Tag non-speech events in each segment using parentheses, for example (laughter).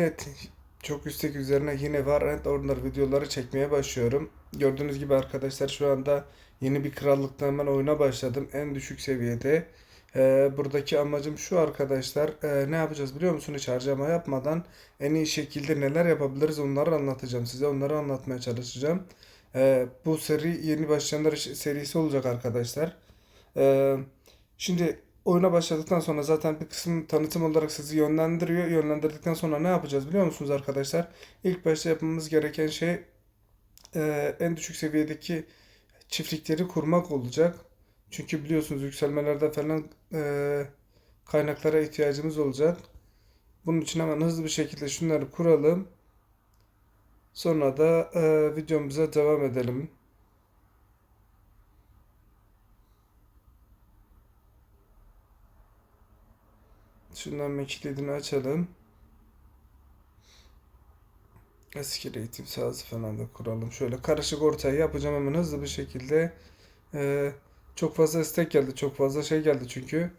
Evet, çok istek üzerine yine Valorant Order videoları çekmeye başlıyorum. Gördüğünüz gibi arkadaşlar şu anda yeni bir krallıkta hemen oyuna başladım. En düşük seviyede. Ee, buradaki amacım şu arkadaşlar. Ee, ne yapacağız biliyor musunuz? Hiç harcama yapmadan en iyi şekilde neler yapabiliriz onları anlatacağım size. Onları anlatmaya çalışacağım. Ee, bu seri yeni başlayanlar serisi olacak arkadaşlar. Ee, şimdi oyuna başladıktan sonra zaten bir kısım tanıtım olarak sizi yönlendiriyor. Yönlendirdikten sonra ne yapacağız biliyor musunuz arkadaşlar? İlk başta yapmamız gereken şey e, en düşük seviyedeki çiftlikleri kurmak olacak. Çünkü biliyorsunuz yükselmelerde falan e, kaynaklara ihtiyacımız olacak. Bunun için hemen hızlı bir şekilde şunları kuralım. Sonra da e, videomuza devam edelim. Şundan kilidini açalım. Eski eğitim sahası falan da kuralım. Şöyle karışık ortaya yapacağım hemen hızlı bir şekilde. Ee, çok fazla istek geldi. Çok fazla şey geldi çünkü.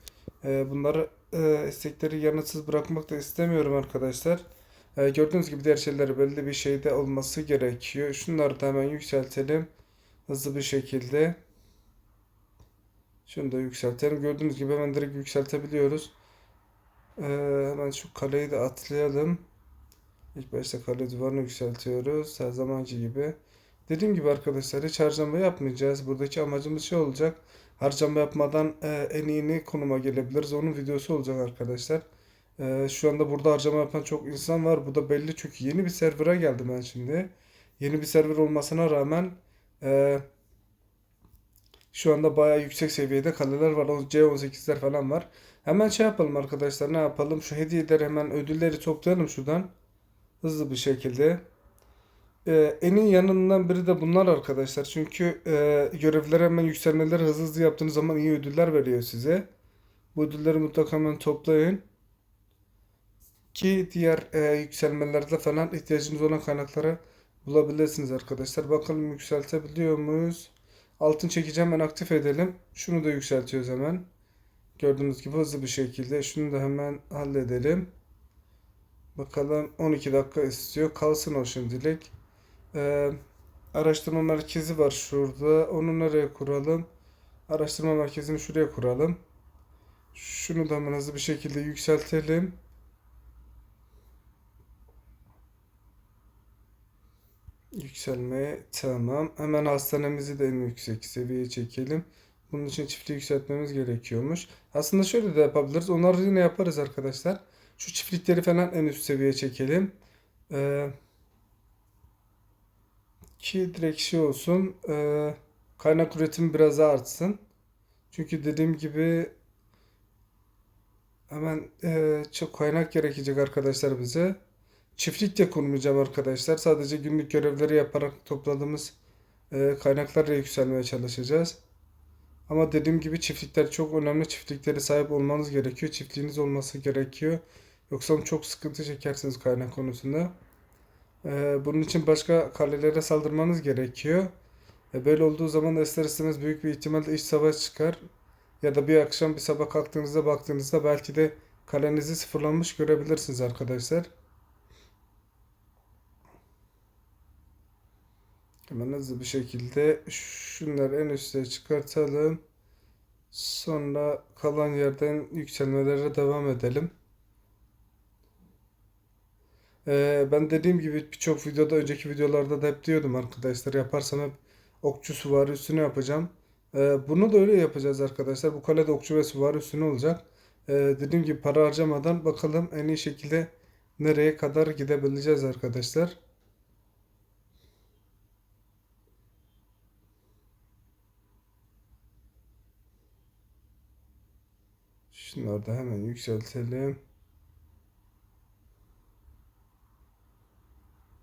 Ee, bunları e, istekleri yanıtsız bırakmak da istemiyorum arkadaşlar. Ee, gördüğünüz gibi diğer şeyler belli bir şeyde olması gerekiyor. Şunları da hemen yükseltelim. Hızlı bir şekilde. Şunu da yükseltelim. Gördüğünüz gibi hemen direkt yükseltebiliyoruz. Ee, hemen şu kaleyi de atlayalım. İlk başta kale duvarını yükseltiyoruz. Her zamanki gibi. Dediğim gibi arkadaşlar hiç harcama yapmayacağız. Buradaki amacımız şey olacak. Harcama yapmadan e, en iyi ne konuma gelebiliriz. Onun videosu olacak arkadaşlar. E, şu anda burada harcama yapan çok insan var. Bu da belli çünkü yeni bir server'a geldim ben şimdi. Yeni bir server olmasına rağmen e, şu anda bayağı yüksek seviyede kaleler var. O C18'ler falan var. Hemen şey yapalım arkadaşlar. Ne yapalım? Şu hediyeleri hemen ödülleri toplayalım şuradan. Hızlı bir şekilde. Ee, en iyi yanından biri de bunlar arkadaşlar. Çünkü e, görevleri hemen yükselmeleri hızlı hızlı yaptığınız zaman iyi ödüller veriyor size. Bu ödülleri mutlaka hemen toplayın. Ki diğer e, yükselmelerde falan ihtiyacınız olan kaynakları bulabilirsiniz arkadaşlar. Bakalım yükseltebiliyor muyuz? Altın çekeceğim hemen aktif edelim. Şunu da yükseltiyoruz hemen. Gördüğünüz gibi hızlı bir şekilde. Şunu da hemen halledelim. Bakalım 12 dakika istiyor. Kalsın o şimdilik. Ee, araştırma merkezi var şurada. Onu nereye kuralım? Araştırma merkezini şuraya kuralım. Şunu da hemen hızlı bir şekilde yükseltelim. Yükselmeye tamam. Hemen hastanemizi de en yüksek seviyeye çekelim. Bunun için çiftliği yükseltmemiz gerekiyormuş. Aslında şöyle de yapabiliriz. Onları yine yaparız arkadaşlar. Şu çiftlikleri falan en üst seviyeye çekelim. Ee, ki direkt şey olsun. E, kaynak üretimi biraz artsın. Çünkü dediğim gibi hemen e, çok kaynak gerekecek arkadaşlar bize. Çiftlik de kurmayacağım arkadaşlar. Sadece günlük görevleri yaparak topladığımız e, kaynaklarla yükselmeye çalışacağız. Ama dediğim gibi çiftlikler çok önemli. Çiftliklere sahip olmanız gerekiyor. Çiftliğiniz olması gerekiyor. Yoksa çok sıkıntı çekersiniz kaynak konusunda. Ee, bunun için başka kalelere saldırmanız gerekiyor. E, böyle olduğu zaman da ister istemez büyük bir ihtimalle iç savaş çıkar. Ya da bir akşam bir sabah kalktığınızda baktığınızda belki de kalenizi sıfırlanmış görebilirsiniz arkadaşlar. Hemen hızlı bir şekilde şunları en üste çıkartalım. Sonra kalan yerden yükselmelere devam edelim. Ee, ben dediğim gibi birçok videoda önceki videolarda da hep diyordum arkadaşlar yaparsam hep okçu süvari üstüne yapacağım. Ee, bunu da öyle yapacağız arkadaşlar. Bu kalede okçu ve süvari üstüne olacak. Ee, dediğim gibi para harcamadan bakalım en iyi şekilde nereye kadar gidebileceğiz arkadaşlar. Şunları da hemen yükseltelim.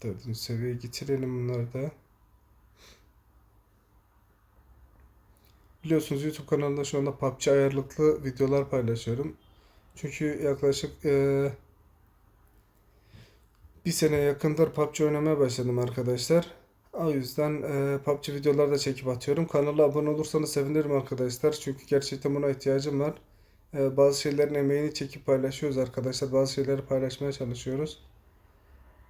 Dördüncü seviyeye getirelim bunları da. Biliyorsunuz YouTube kanalında şu anda PUBG ayarlıklı videolar paylaşıyorum. Çünkü yaklaşık e, bir sene yakındır PUBG oynamaya başladım arkadaşlar. O yüzden e, PUBG videolar da çekip atıyorum. Kanala abone olursanız sevinirim arkadaşlar. Çünkü gerçekten buna ihtiyacım var. E, bazı şeylerin emeğini çekip paylaşıyoruz arkadaşlar. Bazı şeyleri paylaşmaya çalışıyoruz.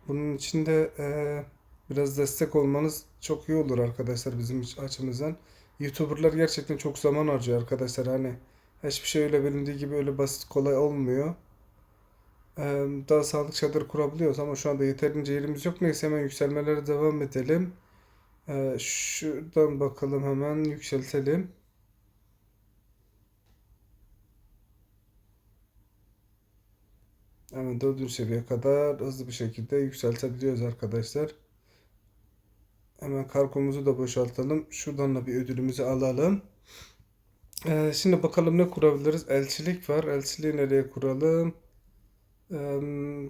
Bunun için de eee, biraz destek olmanız çok iyi olur arkadaşlar bizim açımızdan. YouTuber'lar gerçekten çok zaman harcıyor arkadaşlar. Hani hiçbir şey öyle bilindiği gibi öyle basit kolay olmuyor. Eee, daha sağlık çadır kurabiliyoruz ama şu anda yeterince yerimiz yok. Neyse hemen yükselmelere devam edelim. Eee, şuradan bakalım hemen yükseltelim. Hemen dördüncü seviye kadar hızlı bir şekilde yükseltebiliyoruz arkadaşlar. Hemen kargomuzu da boşaltalım. Şuradan da bir ödülümüzü alalım. Ee, şimdi bakalım ne kurabiliriz? Elçilik var. Elçiliği nereye kuralım? Ee,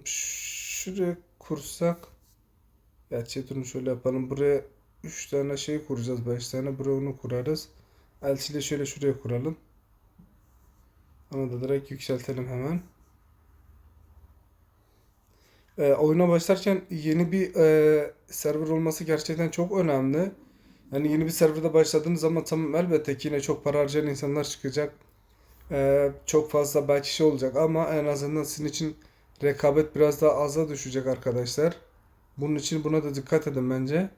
şuraya kursak. Gerçi durun şöyle yapalım. Buraya 3 tane şey kuracağız. 5 tane. Buraya onu kurarız. Elçiliği şöyle şuraya kuralım. Onu da direkt yükseltelim hemen. Ee, oyuna başlarken yeni bir e, server olması gerçekten çok önemli. Yani yeni bir serverda başladığınız zaman tamam elbette ki yine çok para harcayan insanlar çıkacak. Ee, çok fazla belki şey olacak ama en azından sizin için rekabet biraz daha aza düşecek arkadaşlar. Bunun için buna da dikkat edin bence.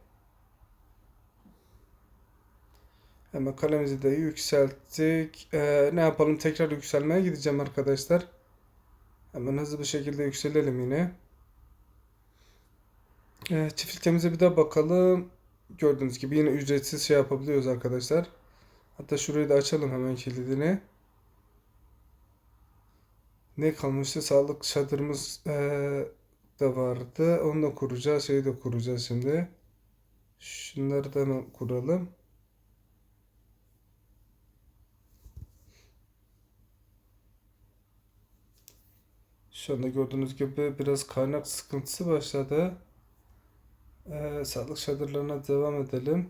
Hemen kalemizi de yükselttik. Ee, ne yapalım? Tekrar yükselmeye gideceğim arkadaşlar. Hemen hızlı bir şekilde yükselelim yine. Ee, çiftliklerimize bir daha bakalım. Gördüğünüz gibi yine ücretsiz şey yapabiliyoruz arkadaşlar. Hatta şurayı da açalım hemen kilidini. Ne kalmıştı? Sağlık çadırımız eee, da vardı. Onu da kuracağız. Şeyi de kuracağız şimdi. Şunları da kuralım. Şu anda gördüğünüz gibi biraz kaynak sıkıntısı başladı. Ee, sağlık çadırlarına devam edelim.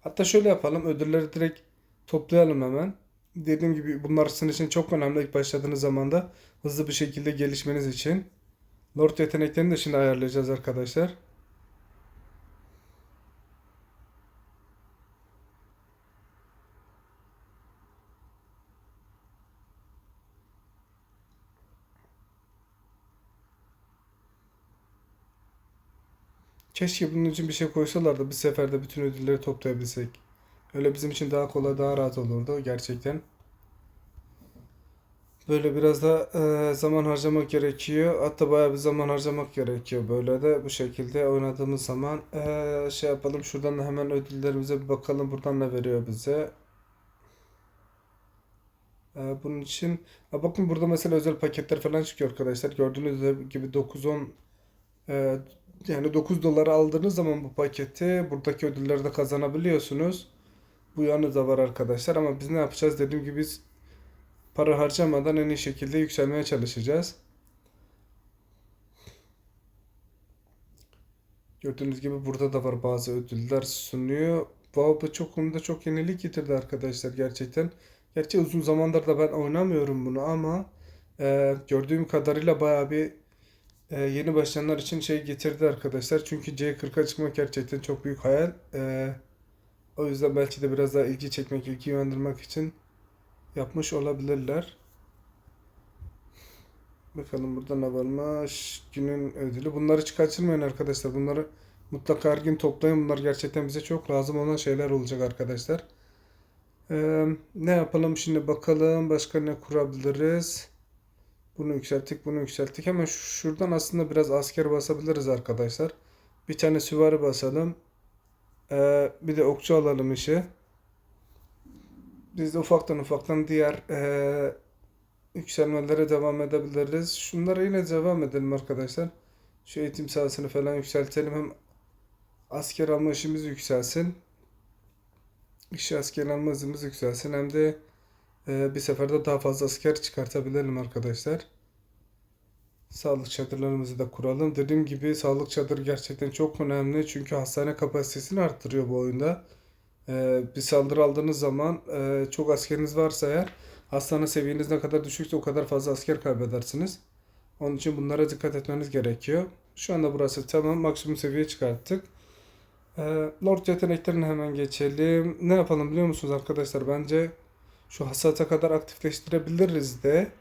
Hatta şöyle yapalım. Ödülleri direkt toplayalım hemen. Dediğim gibi bunlar sizin için çok önemli ilk başladığınız zamanda hızlı bir şekilde gelişmeniz için. Lord yeteneklerini de şimdi ayarlayacağız arkadaşlar. Keşke bunun için bir şey koysalar da bir seferde bütün ödülleri toplayabilsek. Öyle bizim için daha kolay, daha rahat olurdu gerçekten. Böyle biraz da e, zaman harcamak gerekiyor. Hatta bayağı bir zaman harcamak gerekiyor. Böyle de bu şekilde oynadığımız zaman e, şey yapalım. Şuradan da hemen ödüllerimize bir bakalım. Buradan ne veriyor bize? E, bunun için ha, bakın burada mesela özel paketler falan çıkıyor arkadaşlar. Gördüğünüz gibi 9-10 e, yani 9 dolara aldığınız zaman bu paketi buradaki ödülleri de kazanabiliyorsunuz. Bu yanı da var arkadaşlar ama biz ne yapacağız? Dediğim gibi biz para harcamadan en iyi şekilde yükselmeye çalışacağız. Gördüğünüz gibi burada da var bazı ödüller sunuyor. Wow, çok konuda çok yenilik getirdi arkadaşlar gerçekten. Gerçi uzun zamandır da ben oynamıyorum bunu ama e, gördüğüm kadarıyla bayağı bir e, yeni başlayanlar için şey getirdi arkadaşlar. Çünkü C40'a çıkmak gerçekten çok büyük hayal. E, o yüzden belki de biraz daha ilgi çekmek, ilgi uyandırmak için yapmış olabilirler. Bakalım burada ne varmış. Günün ödülü. Bunları hiç kaçırmayın arkadaşlar. Bunları mutlaka her gün toplayın. Bunlar gerçekten bize çok lazım olan şeyler olacak arkadaşlar. Ee, ne yapalım şimdi bakalım. Başka ne kurabiliriz? Bunu yükselttik, bunu yükselttik. Hemen şuradan aslında biraz asker basabiliriz arkadaşlar. Bir tane süvari basalım. Ee, bir de okçu alalım işe. Biz de ufaktan ufaktan diğer e, yükselmelere devam edebiliriz. Şunlara yine devam edelim arkadaşlar. Şu eğitim sahasını falan yükseltelim. Hem asker alma işimiz yükselsin. İşe asker alma hızımız yükselsin. Hem de bir seferde daha fazla asker çıkartabilelim arkadaşlar. Sağlık çadırlarımızı da kuralım. Dediğim gibi sağlık çadırı gerçekten çok önemli. Çünkü hastane kapasitesini arttırıyor bu oyunda. Ee, bir saldırı aldığınız zaman e, çok askeriniz varsa eğer hastane seviyeniz ne kadar düşükse o kadar fazla asker kaybedersiniz. Onun için bunlara dikkat etmeniz gerekiyor. Şu anda burası tamam. Maksimum seviye çıkarttık. Ee, Lord yeteneklerine hemen geçelim. Ne yapalım biliyor musunuz arkadaşlar? Bence şu hasata kadar aktifleştirebiliriz de.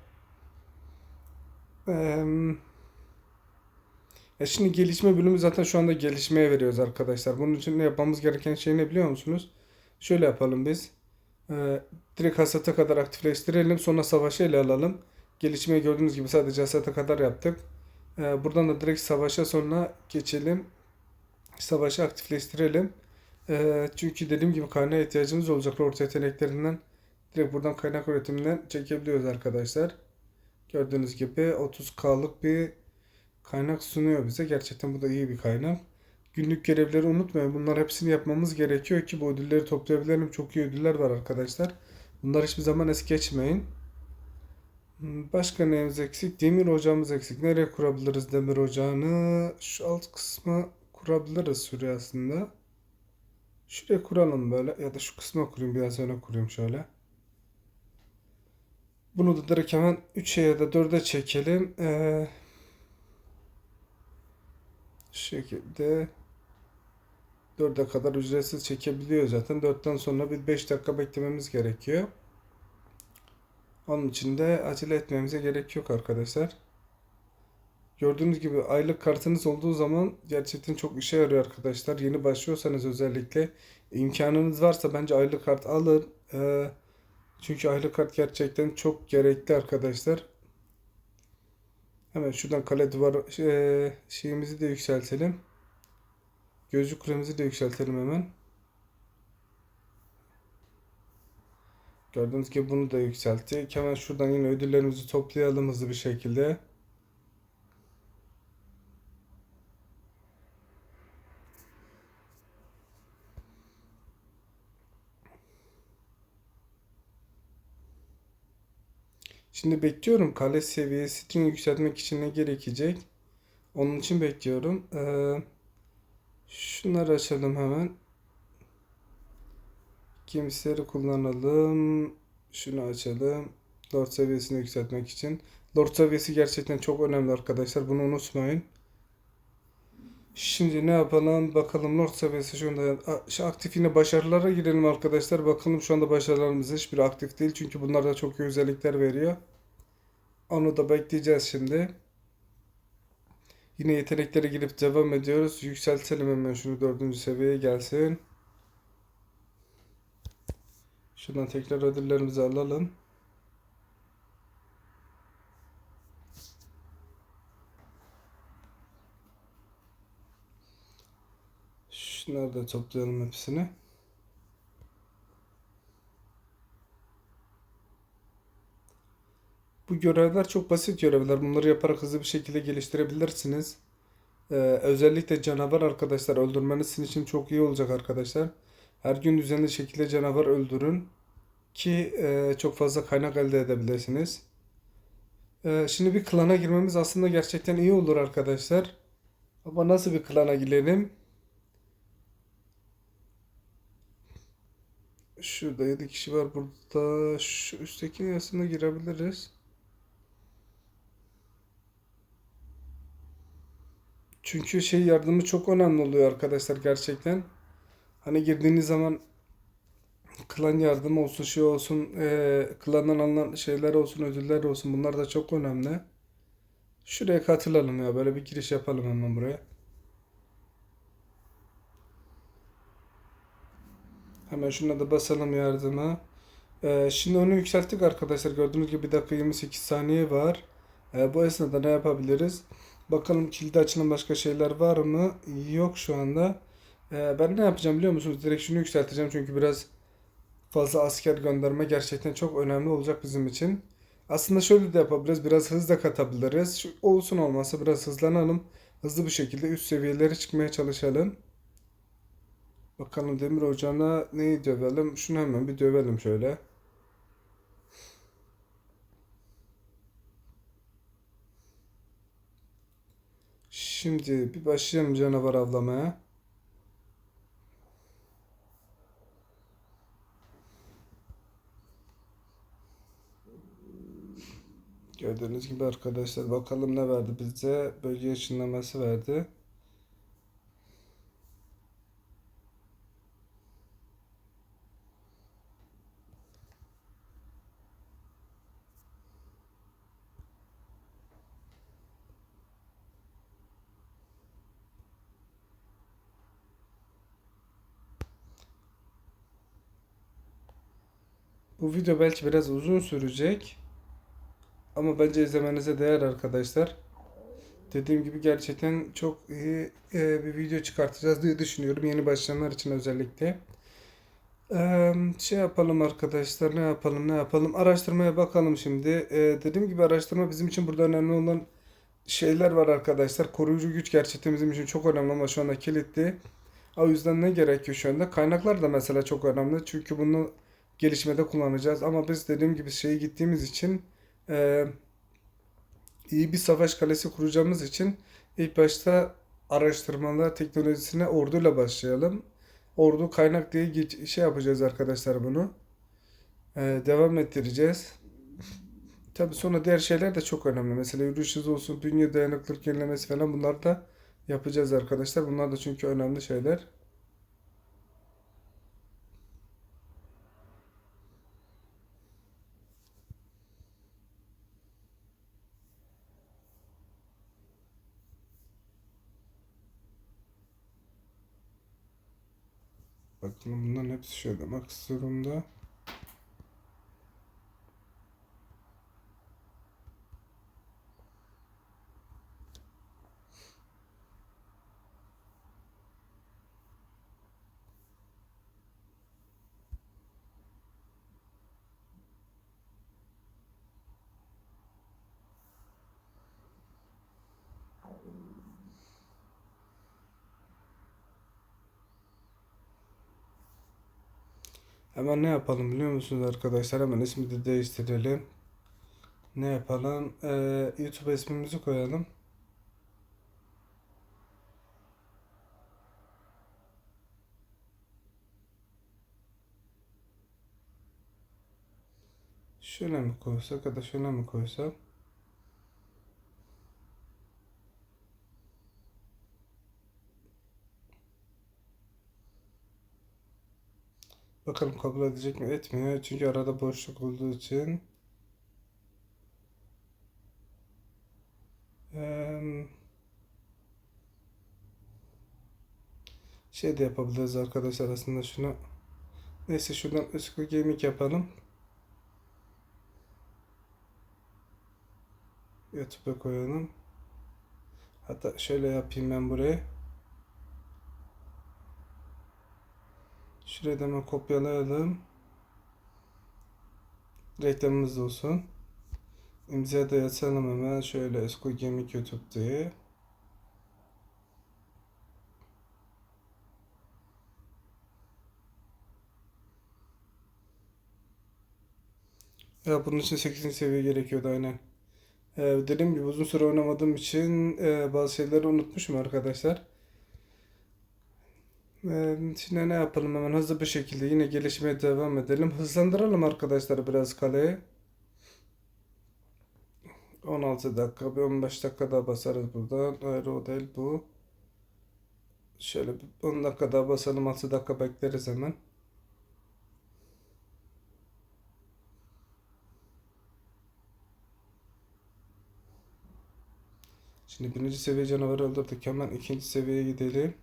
Ee, E şimdi gelişme bölümü zaten şu anda gelişmeye veriyoruz arkadaşlar. Bunun için ne yapmamız gereken şey ne biliyor musunuz? Şöyle yapalım biz. Ee, direkt hasata kadar aktifleştirelim. Sonra savaşı ele alalım. Gelişmeyi gördüğünüz gibi sadece hasata kadar yaptık. Ee, buradan da direkt savaşa sonra geçelim. Savaşı aktifleştirelim. Ee, çünkü dediğim gibi kaynağa ihtiyacımız olacak. Orta yeteneklerinden direkt buradan kaynak üretiminden çekebiliyoruz arkadaşlar. Gördüğünüz gibi 30K'lık bir kaynak sunuyor bize. Gerçekten bu da iyi bir kaynak. Günlük görevleri unutmayın. Bunlar hepsini yapmamız gerekiyor ki bu ödülleri toplayabilelim. Çok iyi ödüller var arkadaşlar. Bunlar hiçbir zaman es geçmeyin. Başka neyimiz eksik? Demir ocağımız eksik. Nereye kurabiliriz demir ocağını? Şu alt kısma kurabiliriz şuraya aslında. Şuraya kuralım böyle. Ya da şu kısma kurayım. Biraz öne kurayım şöyle. Bunu da direkt hemen 3'e ya da 4'e çekelim. Ee, şekilde 4'e kadar ücretsiz çekebiliyor zaten. 4'ten sonra bir 5 dakika beklememiz gerekiyor. Onun için de acele etmemize gerek yok arkadaşlar. Gördüğünüz gibi aylık kartınız olduğu zaman gerçekten çok işe yarıyor arkadaşlar. Yeni başlıyorsanız özellikle imkanınız varsa bence aylık kart alın. Ee, çünkü aylık kart gerçekten çok gerekli arkadaşlar. Hemen şuradan kale duvar şey- şeyimizi de yükseltelim. Gözlük kulemizi de yükseltelim hemen. Gördüğünüz gibi bunu da yükselttik. Hemen şuradan yine ödüllerimizi toplayalım hızlı bir şekilde. Şimdi bekliyorum kale seviyesini yükseltmek için ne gerekecek? Onun için bekliyorum. Ee, şunları açalım hemen. Giysileri kullanalım. Şunu açalım. Lord seviyesini yükseltmek için. Lord seviyesi gerçekten çok önemli arkadaşlar. Bunu unutmayın. Şimdi ne yapalım? Bakalım Lord seviyesi şu anda şu aktif yine başarılara girelim arkadaşlar. Bakalım şu anda başarılarımız hiçbiri aktif değil. Çünkü bunlar da çok iyi özellikler veriyor. Onu da bekleyeceğiz şimdi. Yine yeteneklere girip devam ediyoruz. Yükseltelim hemen şunu dördüncü seviyeye gelsin. Şuradan tekrar ödüllerimizi alalım. Şunları da toplayalım hepsini. Bu görevler çok basit görevler. Bunları yaparak hızlı bir şekilde geliştirebilirsiniz. Ee, özellikle canavar arkadaşlar öldürmeniz sizin için çok iyi olacak arkadaşlar. Her gün düzenli şekilde canavar öldürün ki e, çok fazla kaynak elde edebilirsiniz. Ee, şimdi bir klana girmemiz aslında gerçekten iyi olur arkadaşlar. Ama nasıl bir klana girelim? Şurada 7 kişi var burada. Şu üstteki aslında girebiliriz. Çünkü şey yardımı çok önemli oluyor arkadaşlar gerçekten. Hani girdiğiniz zaman klan yardımı olsun, şey olsun, eee klandan alınan şeyler olsun, ödüller olsun. Bunlar da çok önemli. Şuraya katılalım ya. Böyle bir giriş yapalım hemen buraya. Hemen şuna da basalım yardıma. Eee, şimdi onu yükselttik arkadaşlar. Gördüğünüz gibi 1 dakika 28 saniye var. Eee, bu esnada ne yapabiliriz? Bakalım kilidi açılan başka şeyler var mı? Yok şu anda. Eee, ben ne yapacağım biliyor musunuz? Direkt şunu yükselteceğim çünkü biraz fazla asker gönderme gerçekten çok önemli olacak bizim için. Aslında şöyle de yapabiliriz. Biraz hız da katabiliriz. Olsun olmazsa biraz hızlanalım. Hızlı bir şekilde üst seviyelere çıkmaya çalışalım. Bakalım demir ocağına neyi dövelim? Şunu hemen bir dövelim şöyle. Şimdi bir başlayalım canavar avlamaya. Gördüğünüz gibi arkadaşlar bakalım ne verdi bize. Bölge ışınlaması verdi. Bu video belki biraz uzun sürecek. Ama bence izlemenize değer arkadaşlar. Dediğim gibi gerçekten çok iyi e, bir video çıkartacağız diye düşünüyorum. Yeni başlayanlar için özellikle. Şey yapalım arkadaşlar ne yapalım ne yapalım araştırmaya bakalım şimdi. Dediğim gibi araştırma bizim için burada önemli olan şeyler var arkadaşlar. Koruyucu güç gerçekten bizim için çok önemli ama şu anda kilitli. O yüzden ne gerekiyor şu anda? Kaynaklar da mesela çok önemli. Çünkü bunu gelişmede kullanacağız. Ama biz dediğim gibi şeye gittiğimiz için eee, iyi bir savaş kalesi kuracağımız için ilk başta araştırmalar teknolojisine orduyla başlayalım. Ordu kaynak diye şey yapacağız arkadaşlar bunu. Eee, devam ettireceğiz. (laughs) Tabii sonra diğer şeyler de çok önemli. Mesela yürüyüş hızı olsun, bünye dayanıklılık yenilemesi falan bunlar da yapacağız arkadaşlar. Bunlar da çünkü önemli şeyler. Bakın bunların hepsi şöyle max durumda. Hemen ne yapalım biliyor musunuz arkadaşlar? Hemen ismi de değiştirelim. Ne yapalım? Ee, YouTube ismimizi koyalım. Şöyle mi koysak ya da şöyle mi koysak? Bakalım kabul edecek mi? Etmiyor. Çünkü arada boşluk olduğu için. Eee, şey de yapabiliriz arkadaşlar aslında şunu. Neyse şuradan Üskü Gaming yapalım. YouTube'a koyalım. Hatta şöyle yapayım ben buraya. Şurayı da kopyalayalım. Reklamımız olsun. İmza da yazalım hemen şöyle Esko Gemik YouTube diye. Ya bunun için 8. seviye gerekiyordu aynen. Ee, dediğim gibi uzun süre oynamadığım için e, bazı şeyleri unutmuşum arkadaşlar. Ee, şimdi ne yapalım hemen hızlı bir şekilde yine gelişmeye devam edelim. Hızlandıralım arkadaşlar biraz kaleyi. 16 dakika, bir 15 dakika daha basarız buradan. Hayır o değil bu. Şöyle bir 10 dakika daha basalım, 6 dakika bekleriz hemen. Şimdi birinci seviye canavarı öldürdük. Hemen ikinci seviyeye gidelim.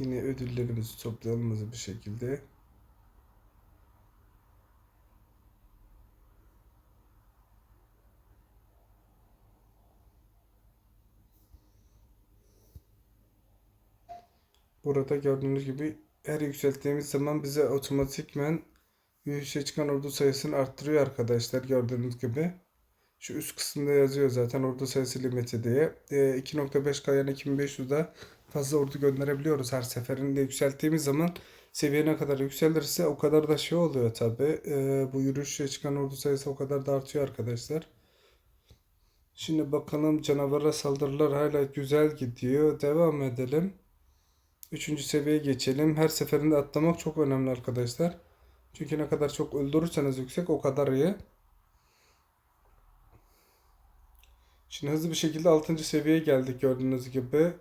Yine ödüllerimizi toplayalım hızlı bir şekilde. Burada gördüğünüz gibi her yükselttiğimiz zaman bize otomatikmen yürüyüşe çıkan ordu sayısını arttırıyor arkadaşlar gördüğünüz gibi. Şu üst kısımda yazıyor zaten ordu sayısı limiti diye. E, 2.5K yani 2500'da fazla ordu gönderebiliyoruz her seferinde yükselttiğimiz zaman seviye ne kadar yükselirse o kadar da şey oluyor tabi. E, bu yürüyüşe çıkan ordu sayısı o kadar da artıyor arkadaşlar. Şimdi bakalım canavara saldırılar hala güzel gidiyor. Devam edelim. Üçüncü seviyeye geçelim. Her seferinde atlamak çok önemli arkadaşlar. Çünkü ne kadar çok öldürürseniz yüksek o kadar iyi. Şimdi hızlı bir şekilde 6. seviyeye geldik gördüğünüz gibi.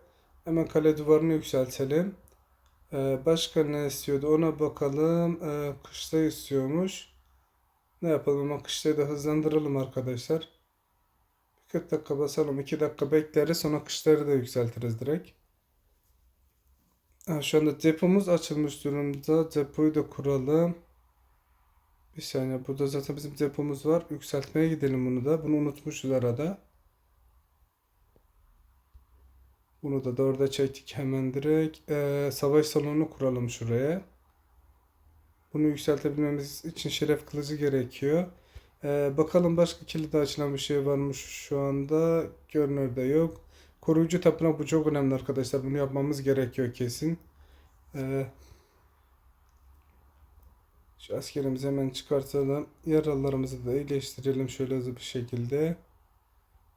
Hemen kale duvarını yükseltelim. Ee, başka ne istiyordu ona bakalım. Ee, kışla istiyormuş. Ne yapalım ama kışlayı da hızlandıralım arkadaşlar. 40 dakika basalım. 2 dakika bekleriz. Sonra kışları da yükseltiriz direkt. Şu anda depomuz açılmış durumda. Depoyu da kuralım. Bir saniye. Burada zaten bizim depomuz var. Yükseltmeye gidelim bunu da. Bunu unutmuşuz arada. Bunu da dörde çektik hemen direkt. Ee, savaş salonunu kuralım şuraya. Bunu yükseltebilmemiz için şeref kılıcı gerekiyor. Ee, bakalım başka kilidi açılan bir şey varmış şu anda. Görünürde yok. Koruyucu tapınak bu çok önemli arkadaşlar. Bunu yapmamız gerekiyor kesin. Ee, şu askerimizi hemen çıkartalım. Yaralılarımızı da iyileştirelim şöyle hızlı bir şekilde.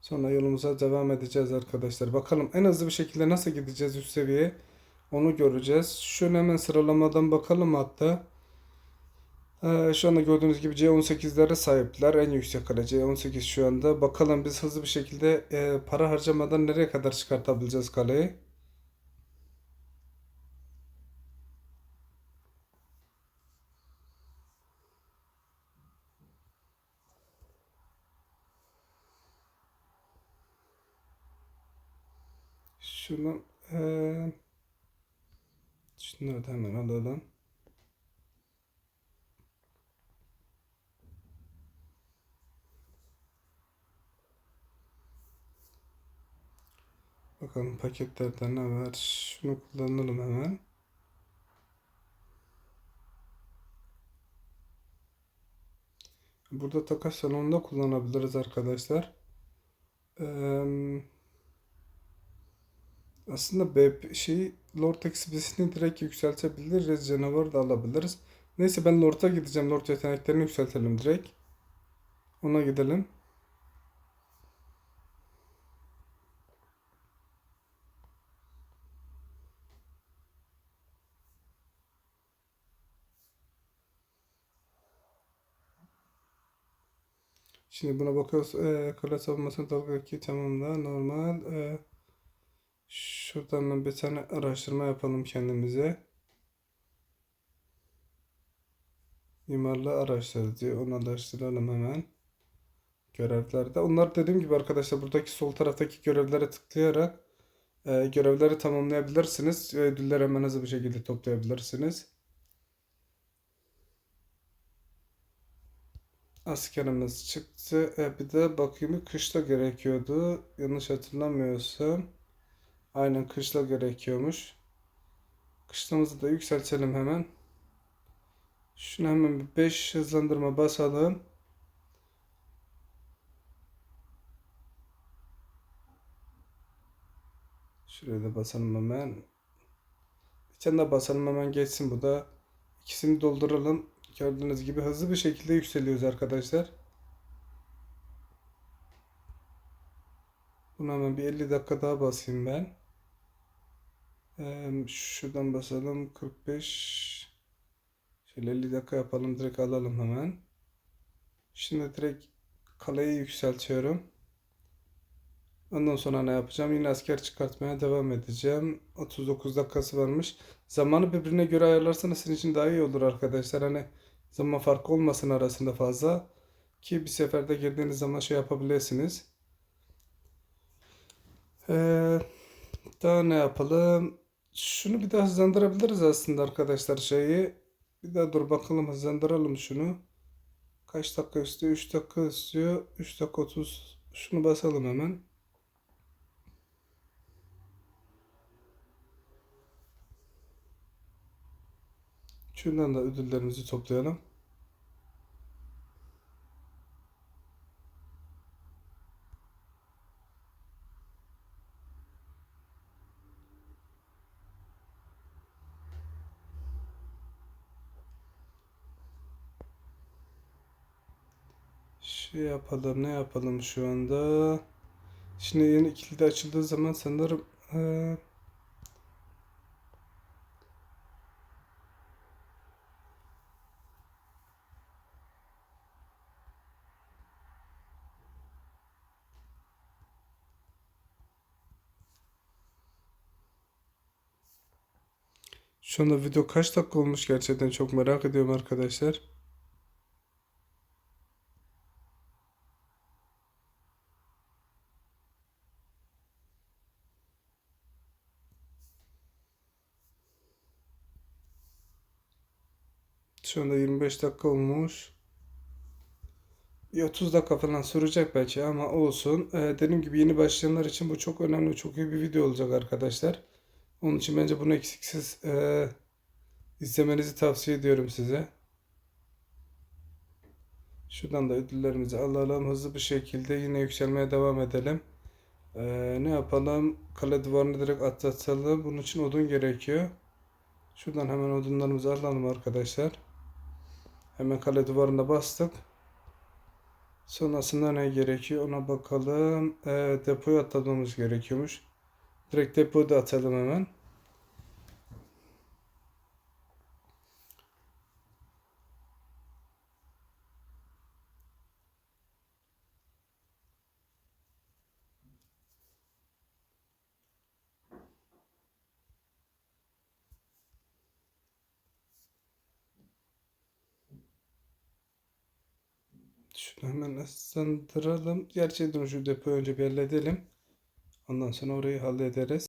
Sonra yolumuza devam edeceğiz arkadaşlar. Bakalım en hızlı bir şekilde nasıl gideceğiz üst seviye. Onu göreceğiz. Şöyle hemen sıralamadan bakalım hatta. Ee, şu anda gördüğünüz gibi C18'lere sahipler. En yüksek kale C18 şu anda. Bakalım biz hızlı bir şekilde e, para harcamadan nereye kadar çıkartabileceğiz kaleyi. Şunu e, şunları hemen alalım. Bakalım paketlerde ne var? Şunu kullanalım hemen. Burada takas salonunda kullanabiliriz arkadaşlar. Eee, aslında B şey Lord XP'sini direkt yükseltebiliriz. Canavar da alabiliriz. Neyse ben Lord'a gideceğim. Lord yeteneklerini yükseltelim direkt. Ona gidelim. Şimdi buna bakıyoruz. Ee, kale savunmasını dalga 2 tamamla. Normal. Ee, şuradan ben bir tane araştırma yapalım kendimize. Mimarlığı araştır diyor. Onu araştıralım hemen. Görevlerde. Onlar dediğim gibi arkadaşlar buradaki sol taraftaki görevlere tıklayarak e, görevleri tamamlayabilirsiniz. Ve ödülleri hemen hızlı bir şekilde toplayabilirsiniz. Askerimiz çıktı. E, bir de bakımı kışla gerekiyordu. Yanlış hatırlamıyorsam. Aynen kışla gerekiyormuş. Kışlamızı da yükseltelim hemen. Şuna hemen bir 5 hızlandırma basalım. Şuraya da basalım hemen. Bir daha basalım hemen geçsin bu da. İkisini dolduralım. Gördüğünüz gibi hızlı bir şekilde yükseliyoruz arkadaşlar. Buna hemen bir 50 dakika daha basayım ben. Ee, şuradan basalım 45 Şöyle 50 dakika yapalım direkt alalım hemen. Şimdi direkt kaleyi yükseltiyorum. Ondan sonra ne yapacağım? Yine asker çıkartmaya devam edeceğim. 39 dakikası varmış. Zamanı birbirine göre ayarlarsanız sizin için daha iyi olur arkadaşlar. Hani zaman farkı olmasın arasında fazla. Ki bir seferde girdiğiniz zaman şey yapabilirsiniz. Ee, daha ne yapalım? Şunu bir daha hızlandırabiliriz aslında arkadaşlar şeyi. Bir daha dur bakalım hızlandıralım şunu. Kaç dakika istiyor? 3 dakika istiyor. 3 dakika 30. Şunu basalım hemen. Şundan da ödüllerimizi toplayalım. Şey yapalım, ne yapalım şu anda? Şimdi yeni kilidi açıldığı zaman sanırım eee, şu anda video kaç dakika olmuş gerçekten çok merak ediyorum arkadaşlar. Şu anda 25 dakika olmuş. Bir 30 dakika falan sürecek belki ama olsun. Ee, dediğim gibi yeni başlayanlar için bu çok önemli, çok iyi bir video olacak arkadaşlar. Onun için bence bunu eksiksiz e, izlemenizi tavsiye ediyorum size. Şuradan da ödüllerimizi alalım. Hızlı bir şekilde yine yükselmeye devam edelim. Ee, ne yapalım? Kale duvarını direkt atlatalım. Bunun için odun gerekiyor. Şuradan hemen odunlarımızı alalım arkadaşlar. Hemen kale duvarına bastık. Sonrasında ne gerekiyor ona bakalım. Ee, depoya atlamamız gerekiyormuş. Direkt depoyu da atalım hemen. Şunu hemen ısındıralım. Dur şu depoyu önce bir halledelim. Ondan sonra orayı hallederiz.